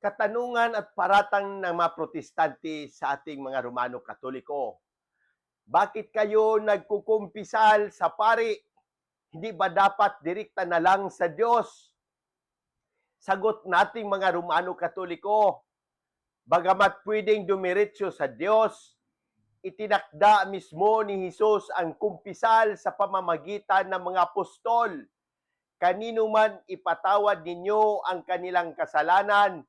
katanungan at paratang ng mga protestante sa ating mga Romano Katoliko. Bakit kayo nagkukumpisal sa pari? Hindi ba dapat direkta na lang sa Diyos? Sagot nating mga Romano Katoliko, bagamat pwedeng dumiretso sa Diyos, itinakda mismo ni Jesus ang kumpisal sa pamamagitan ng mga apostol. Kanino man ipatawad ninyo ang kanilang kasalanan,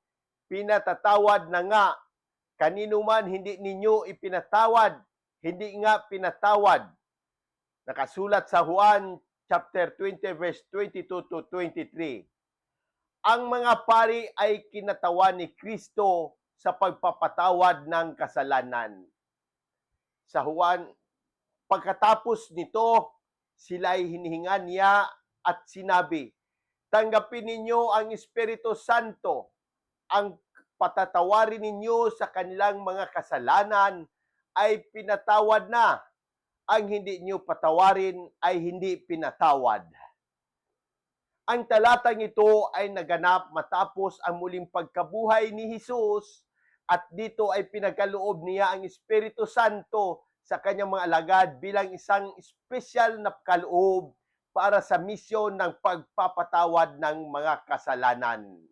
pinatatawad na nga. Kanino man hindi ninyo ipinatawad, hindi nga pinatawad. Nakasulat sa Juan chapter 20 verse 22 to 23. Ang mga pari ay kinatawan ni Kristo sa pagpapatawad ng kasalanan. Sa Juan, pagkatapos nito, sila ay hinihingan niya at sinabi, Tanggapin ninyo ang Espiritu Santo, ang patatawarin ninyo sa kanilang mga kasalanan ay pinatawad na. Ang hindi nyo patawarin ay hindi pinatawad. Ang talatang ito ay naganap matapos ang muling pagkabuhay ni Jesus at dito ay pinagkaloob niya ang Espiritu Santo sa kanyang mga alagad bilang isang espesyal na kaloob para sa misyon ng pagpapatawad ng mga kasalanan.